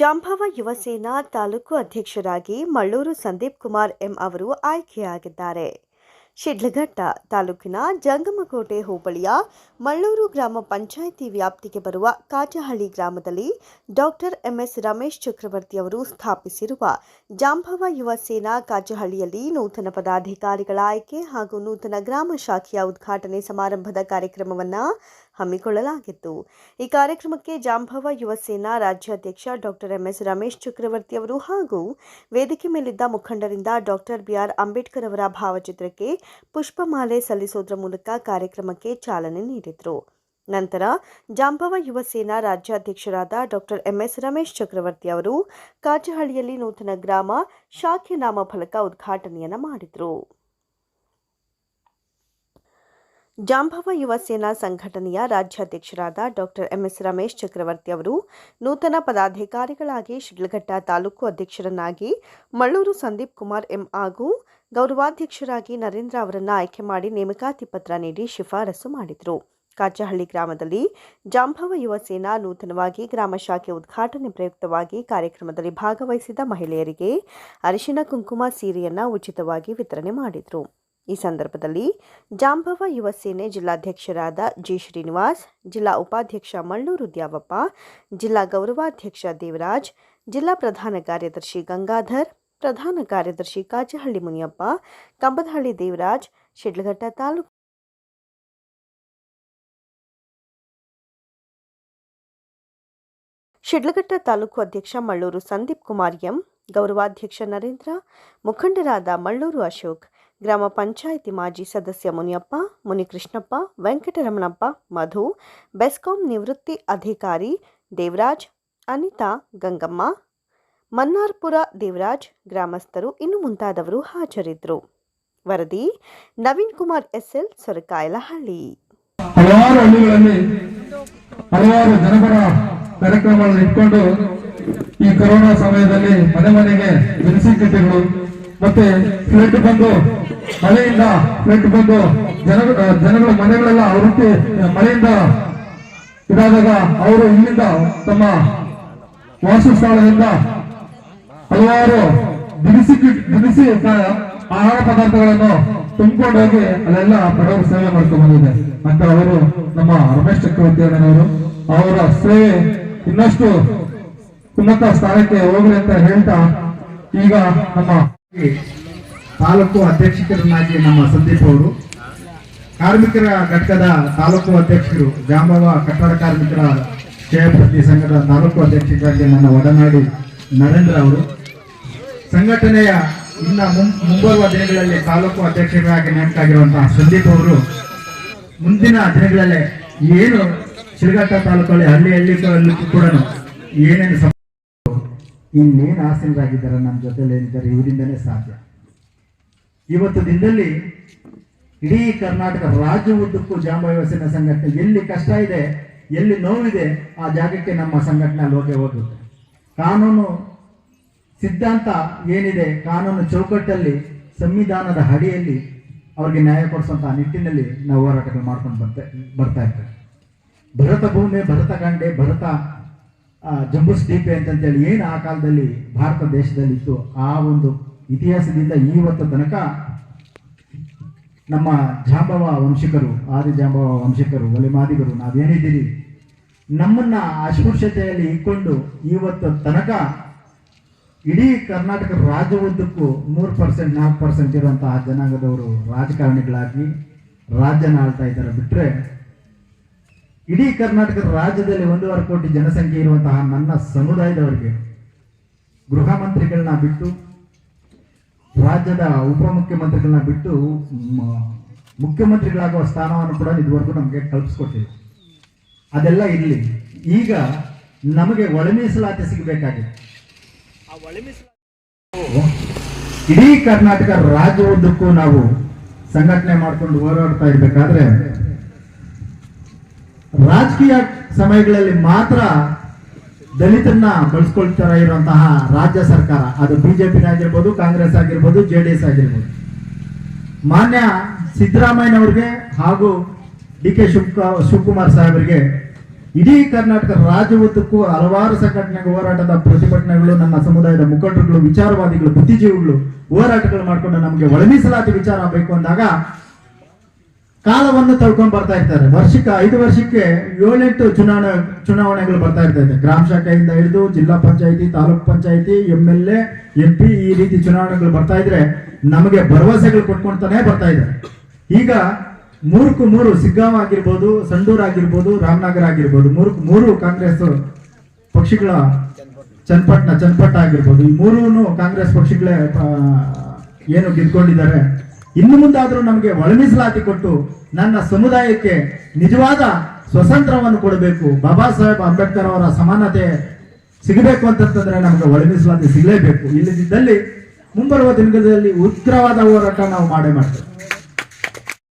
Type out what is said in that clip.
ಜಾಂಭವ ಯುವಸೇನಾ ತಾಲೂಕು ಅಧ್ಯಕ್ಷರಾಗಿ ಮಳ್ಳೂರು ಸಂದೀಪ್ ಕುಮಾರ್ ಎಂ ಅವರು ಆಯ್ಕೆಯಾಗಿದ್ದಾರೆ. ಶಿಡ್ಲಘಟ್ಟ ತಾಲೂಕಿನ ಜಂಗಮಕೋಟೆ ಹೋಬಳಿಯ ಮಳ್ಳೂರು ಗ್ರಾಮ ಪಂಚಾಯಿತಿ ವ್ಯಾಪ್ತಿಗೆ ಬರುವ ಕಾಟಹಳ್ಳಿ ಗ್ರಾಮದಲ್ಲಿ ಡಾಕ್ಟರ್ ಎಂಎಸ್ ರಮೇಶ್ ಚಕ್ರವರ್ತಿ ಅವರು ಸ್ಥಾಪಿಸಿರುವ ಜಾಂಬವ ಯುವ ಸೇನಾ ಕಾಚಹಳ್ಳಿಯಲ್ಲಿ ನೂತನ ಪದಾಧಿಕಾರಿಗಳ ಆಯ್ಕೆ ಹಾಗೂ ನೂತನ ಗ್ರಾಮ ಶಾಖೆಯ ಉದ್ಘಾಟನೆ ಸಮಾರಂಭದ ಕಾರ್ಯಕ್ರಮವನ್ನು ಹಮ್ಮಿಕೊಳ್ಳಲಾಗಿತ್ತು. ಈ ಕಾರ್ಯಕ್ರಮಕ್ಕೆ ಜಾಂಭವ ಯುವ ಸೇನಾ ರಾಜ್ಯಾಧ್ಯಕ್ಷ ಡಾಕ್ಟರ್ ಎಂಎಸ್ ರಮೇಶ್ ಚಕ್ರವರ್ತಿ ಅವರು ಹಾಗೂ ವೇದಿಕೆ ಮೇಲಿದ್ದ ಮುಖಂಡರಿಂದ ಡಾಕ್ಟರ್ ಬಿಆರ್ ಅಂಬೇಡ್ಕರ್ ಅವರ ಭಾವಚಿತ್ರಕ್ಕೆ ಪುಷ್ಪಮಾಲೆ ಸಲ್ಲಿಸೋದ್ರ ಮೂಲಕ ಕಾರ್ಯಕ್ರಮಕ್ಕೆ ಚಾಲನೆ ನೀಡಿದರು. ನಂತರ ಜಾಂಬವ ಯುವ ಸೇನಾ ರಾಜ್ಯಾಧ್ಯಕ್ಷರಾದ ಡಾಕ್ಟರ್ ಎಂಎಸ್ ರಮೇಶ್ ಚಕ್ರವರ್ತಿ ಅವರು ಕಾಜಹಳ್ಳಿಯಲ್ಲಿ ನೂತನ ಗ್ರಾಮ ಶಾಖೆ ನಾಮಫಲಕ ಉದ್ಘಾಟನೆಯನ್ನು ಮಾಡಿದರು. ಜಾಂಬವ ಯುವ ಸೇನಾ ಸಂಘಟನೆಯ ರಾಜ್ಯಾಧ್ಯಕ್ಷರಾದ ಡಾಕ್ಟರ್ ಎಂಎಸ್ ರಮೇಶ್ ಚಕ್ರವರ್ತಿ ಅವರು ನೂತನ ಪದಾಧಿಕಾರಿಗಳಾಗಿ ಶಿಡ್ಲಘಟ್ಟ ತಾಲೂಕು ಅಧ್ಯಕ್ಷರನ್ನಾಗಿ ಮಳ್ಳೂರು ಸಂದೀಪ್ ಕುಮಾರ್ ಎಂ ಹಾಗೂ ಗೌರವಾಧ್ಯಕ್ಷರಾಗಿ ನರೇಂದ್ರ ಅವರನ್ನು ಆಯ್ಕೆ ಮಾಡಿ ನೇಮಕಾತಿ ಪತ್ರ ನೀಡಿ ಶಿಫಾರಸು ಮಾಡಿದರು. ಕಾಚಹಳ್ಳಿ ಗ್ರಾಮದಲ್ಲಿ ಜಾಂಬವ ಯುವ ಸೇನಾ ನೂತನವಾಗಿ ಗ್ರಾಮ ಶಾಖೆ ಉದ್ಘಾಟನೆ ಪ್ರಯುಕ್ತವಾಗಿ ಕಾರ್ಯಕ್ರಮದಲ್ಲಿ ಭಾಗವಹಿಸಿದ ಮಹಿಳೆಯರಿಗೆ ಅರಿಶಿನ ಕುಂಕುಮ ಸೀರೆಯನ್ನು ಉಚಿತವಾಗಿ ವಿತರಣೆ ಮಾಡಿದರು. ಈ ಸಂದರ್ಭದಲ್ಲಿ ಜಾಂಬವ ಯುವ ಸೇನೆ ಜಿಲ್ಲಾಧ್ಯಕ್ಷರಾದ ಜಿ ಶ್ರೀನಿವಾಸ್, ಜಿಲ್ಲಾ ಉಪಾಧ್ಯಕ್ಷ ಮಳ್ಳೂರು ದ್ಯಾವಪ್ಪ, ಜಿಲ್ಲಾ ಗೌರವಾಧ್ಯಕ್ಷ ದೇವರಾಜ್, ಜಿಲ್ಲಾ ಪ್ರಧಾನ ಕಾರ್ಯದರ್ಶಿ ಗಂಗಾಧರ್, ಪ್ರಧಾನ ಕಾರ್ಯದರ್ಶಿ ಕಾಚಹಳ್ಳಿ ಮುನಿಯಪ್ಪ, ಕಂಬದಹಳ್ಳಿ ದೇವರಾಜ್, ಶಿಡ್ಲಘಟ್ಟ ತಾಲೂಕು ಶಿಡ್ಲಘಟ್ಟ ತಾಲೂಕು ಅಧ್ಯಕ್ಷ ಮಳ್ಳೂರು ಸಂದೀಪ್ ಕುಮಾರ್ ಎಂ, ಗೌರವಾಧ್ಯಕ್ಷ ನರೇಂದ್ರ, ಮುಖಂಡರಾದ ಮಳ್ಳೂರು ಅಶೋಕ್ ಗ್ರಾಮ ಪಂಚಾಯಿತಿ ಮಾಜಿ ಸದಸ್ಯ ಮುನಿಯಪ್ಪ, ಮುನಿಕೃಷ್ಣಪ್ಪ, ವೆಂಕಟರಮಣಪ್ಪ, ಮಧು, ಬೆಸ್ಕಾಂ ನಿವೃತ್ತಿ ಅಧಿಕಾರಿ ದೇವರಾಜ್, ಅನಿತಾ ಗಂಗಮ್ಮ, ಮನ್ನಾರ್ಪುರ ದೇವರಾಜ್ ಗ್ರಾಮಸ್ಥರು ಇನ್ನು ಮುಂತಾದವರು ಹಾಜರಿದ್ದರು. ವರದಿ ನವೀನ್ ಕುಮಾರ್ ಎಸ್ಎಲ್, ಸೊರಕಾಯಲಹಳ್ಳಿ. ಹಲವಾರು ಹಳ್ಳಿಗಳಲ್ಲಿ ಹಲವಾರು ಜನಪರ ಕಾರ್ಯಕ್ರಮಗಳನ್ನು ಇಟ್ಕೊಂಡು ಈ ಕೊರೋನಾ ಸಮಯದಲ್ಲಿ ಮನೆ ಮನೆಗೆ ಕಿಟ್ಗಳು ಮತ್ತೆ ಫ್ಲಡ್ ಬಂದು ಮಳೆಯಿಂದ ಫ್ಲಡ್ ಬಂದು ಜನ ಜನಗಳ, ಮನೆಗಳೆಲ್ಲ ವೃತ್ತಿ ಮಳೆಯಿಂದ ಇದಾದಾಗ ಅವರು ಇಲ್ಲಿಂದ ತಮ್ಮ ವಾಸಸ್ಥಳದಿಂದ ಹಲವಾರು ದಿನಸಿ ದಿನಸಿ ಆಹಾರ ಪದಾರ್ಥಗಳನ್ನು ತುಂಬಿಕೊಂಡು ಹೋಗಿ ಅಲ್ಲೆಲ್ಲ ಬಡವರು ಸೇವೆ ಮಾಡ್ಕೊಂಡು ಬಂದಿದೆ. ಅಂತ ಅವರು ನಮ್ಮ ರಮೇಶ್ ಚಕ್ರವರ್ತಿ ಅವರು ಅವರ ಸೇವೆ ಇನ್ನಷ್ಟು ಉನ್ನತ ಸ್ಥಾನಕ್ಕೆ ಹೋಗಲಿ ಅಂತ ಹೇಳ್ತಾ ಈಗ ನಮ್ಮ ತಾಲೂಕು ಅಧ್ಯಕ್ಷಕರನ್ನಾಗಿ ನಮ್ಮ ಸಂದೀಪ್ ಅವರು, ಕಾರ್ಮಿಕರ ಘಟಕದ ತಾಲೂಕು ಅಧ್ಯಕ್ಷರು, ಜಾಂಬವ ಕಟ್ಟಡ ಕಾರ್ಮಿಕರ ಕ್ಷೇಮಪ್ರತಿ ಸಂಘದ ತಾಲೂಕು ಅಧ್ಯಕ್ಷರಾಗಿ ನನ್ನ ಒಡನಾಡಿ ನರೇಂದ್ರ ಅವರು. ಸಂಘಟನೆಯ ಇನ್ನ ಮುಂಬರುವ ದಿನಗಳಲ್ಲಿ ತಾಲೂಕು ಅಧ್ಯಕ್ಷರಾಗಿ ನೇಮಕಾಗಿರುವಂತಹ ಸಂದೀಪ್ ಅವರು, ಮುಂದಿನ ದಿನಗಳಲ್ಲಿ ಏನು ಶಿರಘಟ್ಟ ತಾಲೂಕಲ್ಲಿ ಹಳ್ಳಿ ಹಳ್ಳಿ ಕೂಡ ಏನೇನು ಇನ್ನೇನು ಆಸೀನರಾಗಿದ್ದಾರೆ ನಮ್ಮ ಜೊತೆಲಿ ಏನಿದ್ದಾರೆ, ಇವರಿಂದನೇ ಸಾಧ್ಯ. ಇವತ್ತು ದಿನದಲ್ಲಿ ಇಡೀ ಕರ್ನಾಟಕ ರಾಜ್ಯ ಉದ್ದಕ್ಕೂ ಜಾಂಬ ಸೇನಾ ಸಂಘಟನೆ ಎಲ್ಲಿ ಕಷ್ಟ ಇದೆ, ಎಲ್ಲಿ ನೋವಿದೆ, ಆ ಜಾಗಕ್ಕೆ ನಮ್ಮ ಸಂಘಟನೆ ಅಲ್ಲಿ ಹೋಗಿ ಹೋಗುತ್ತೆ ಕಾನೂನು ಸಿದ್ಧಾಂತ ಏನಿದೆ, ಕಾನೂನು ಚೌಕಟ್ಟಲ್ಲಿ, ಸಂವಿಧಾನದ ಅಡಿಯಲ್ಲಿ ಅವ್ರಿಗೆ ನ್ಯಾಯ ಕೊಡಿಸುವಂತಹ ನಿಟ್ಟಿನಲ್ಲಿ ನಾವು ಹೋರಾಟಗಳು ಮಾಡ್ಕೊಂಡು ಬರ್ತಾ ಬರ್ತಾ ಇರ್ತೇವೆ. ಭರತ ಭೂಮಿ, ಭರತ ಗಂಡೆ, ಭರತ ಜಂಬೂಸ್ ದೀಪೆ ಅಂತಂತೇಳಿ ಏನು ಆ ಕಾಲದಲ್ಲಿ ಭಾರತ ದೇಶದಲ್ಲಿತ್ತು, ಆ ಒಂದು ಇತಿಹಾಸದಿಂದ ಇವತ್ತು ತನಕ ನಮ್ಮ ಜಾಂಬವ ವಂಶಿಕರು, ಆದಿ ಜಾಂಬವ ವಂಶಿಕರು, ಒಲಿಮಾದಿಗರು, ನಾವೇನಿದ್ದೀರಿ? ನಮ್ಮನ್ನ ಅಸ್ಪೃಶ್ಯತೆಯಲ್ಲಿ ಇಟ್ಕೊಂಡು ಇವತ್ತು ತನಕ ಇಡೀ ಕರ್ನಾಟಕ ರಾಜ್ಯವೊಂದಕ್ಕೂ ಮೂರು ಪರ್ಸೆಂಟ್, ನಾಲ್ಕು ಪರ್ಸೆಂಟ್ ಇರುವಂತಹ ಜನಾಂಗದವರು ರಾಜಕಾರಣಿಗಳಾಗಿ ರಾಜ್ಯನ ಆಳ್ತಾ ಇದ್ದಾರೆ. ಬಿಟ್ಟರೆ ಇಡೀ ಕರ್ನಾಟಕ ರಾಜ್ಯದಲ್ಲಿ ಒಂದೂವರೆ ಕೋಟಿ ಜನಸಂಖ್ಯೆ ಇರುವಂತಹ ನನ್ನ ಸಮುದಾಯದವರಿಗೆ ಗೃಹ ಮಂತ್ರಿಗಳನ್ನ ಬಿಟ್ಟು ರಾಜ್ಯದ ಉಪಮುಖ್ಯಮಂತ್ರಿಗಳನ್ನ ಬಿಟ್ಟು ಮುಖ್ಯಮಂತ್ರಿಗಳಾಗುವ ಸ್ಥಾನವನ್ನು ಕೂಡ ಇದುವರೆಗೂ ನಮಗೆ ಕಲ್ಪಿಸ್ಕೊಟ್ಟಿಲ್ಲ. ಅದೆಲ್ಲ ಇರಲಿ. ಈಗ ನಮಗೆ ಒಳ ಮೀಸಲಾತಿ ಸಿಗಬೇಕಾಗಿದೆ. ಇಡೀ ಕರ್ನಾಟಕ ರಾಜ್ಯ ಉದ್ದಕ್ಕೂ ನಾವು ಸಂಘಟನೆ ಮಾಡ್ಕೊಂಡು ಹೋರಾಡ್ತಾ ಇರಬೇಕಾದ್ರೆ ರಾಜಕೀಯ ಸಮಯಗಳಲ್ಲಿ ಮಾತ್ರ ದಲಿತರನ್ನ ಬಳಸ್ಕೊಳ್ತಾರ ಇರುವಂತಹ ರಾಜ್ಯ ಸರ್ಕಾರ. ಅದು ಬಿಜೆಪಿ ಆಗಿರ್ಬೋದು, ಕಾಂಗ್ರೆಸ್ ಆಗಿರ್ಬೋದು, ಜೆ ಡಿ ಎಸ್ ಆಗಿರ್ಬೋದು. ಮಾನ್ಯ ಸಿದ್ದರಾಮಯ್ಯನವ್ರಿಗೆ ಹಾಗೂ ಡಿ ಕೆ ಶಿವಕ, ಶಿವಕುಮಾರ್ ಸಾಹೇಬರಿಗೆ ಇಡೀ ಕರ್ನಾಟಕ ರಾಜ್ಯ ಉದ್ದಕ್ಕೂ ಹಲವಾರು ಸಂಘಟನೆ ಹೋರಾಟದ ಪ್ರತಿಭಟನೆಗಳು, ನಮ್ಮ ಸಮುದಾಯದ ಮುಖಂಡರುಗಳು, ವಿಚಾರವಾದಿಗಳು, ಬುದ್ಧಿಜೀವಿಗಳು ಹೋರಾಟಗಳು ಮಾಡಿಕೊಂಡು ನಮಗೆ ಒಳಮೀಸಲಾತಿ ವಿಚಾರ ಬೇಕು ಅಂದಾಗ ಕಾಲವನ್ನು ತಳ್ಕೊಂಡು ಬರ್ತಾ ಇರ್ತಾರೆ. ವರ್ಷಕ್ಕೆ, ಐದು ವರ್ಷಕ್ಕೆ ಏಳೆಂಟು ಚುನಾವಣೆ, ಚುನಾವಣೆಗಳು ಬರ್ತಾ ಇರ್ತೈತೆ ಗ್ರಾಮ ಶಾಖೆಯಿಂದ ಹಿಡಿದು ಜಿಲ್ಲಾ panchayat, taluk panchayat M L A M P ಈ ರೀತಿ ಚುನಾವಣೆಗಳು ಬರ್ತಾ ಇದ್ರೆ ನಮಗೆ ಭರವಸೆಗಳು ಕೊಟ್ಕೊಂತಾನೆ ಬರ್ತಾ ಇದ್ದಾರೆ. ಈಗ ಮೂರಕ್ಕೂ ಮೂರು ಸಿಗ್ಗಾಂವ್ ಆಗಿರ್ಬೋದು, ಸಂಡೂರ್ ಆಗಿರ್ಬೋದು, ರಾಮನಗರ ಆಗಿರ್ಬೋದು, ಮೂರಕ್ಕೂ ಮೂರು ಕಾಂಗ್ರೆಸ್ ಪಕ್ಷಗಳ ಚನ್ಪಟ್ನ ಚನ್ಪಟ್ಟ ಆಗಿರ್ಬೋದು, ಈ ಮೂರೂ ಕಾಂಗ್ರೆಸ್ ಪಕ್ಷಗಳೇ ಏನು ಗೆದ್ಕೊಂಡಿದ್ದಾರೆ. ಇನ್ನು ಮುಂದಾದರೂ ನಮಗೆ ಒಳಮೀಸಲಾತಿ ಕೊಟ್ಟು ನನ್ನ ಸಮುದಾಯಕ್ಕೆ ನಿಜವಾದ ಸ್ವತಂತ್ರವನ್ನು ಕೊಡಬೇಕು. ಬಾಬಾ ಸಾಹೇಬ್ ಅಂಬೇಡ್ಕರ್ ಅವರ ಸಮಾನತೆ ಸಿಗಬೇಕು ಅಂತಂತಂದ್ರೆ ನಮಗೆ ಒಳಮೀಸಲಾತಿ ಸಿಗಲೇಬೇಕು. ಇಲ್ಲದಿದ್ದಲ್ಲಿ ಮುಂಬರುವ ದಿನಗಳಲ್ಲಿ ಉಗ್ರವಾದ ಹೋರಾಟ ನಾವು ಮಾಡೇ ಮಾಡ್ತೇವೆ.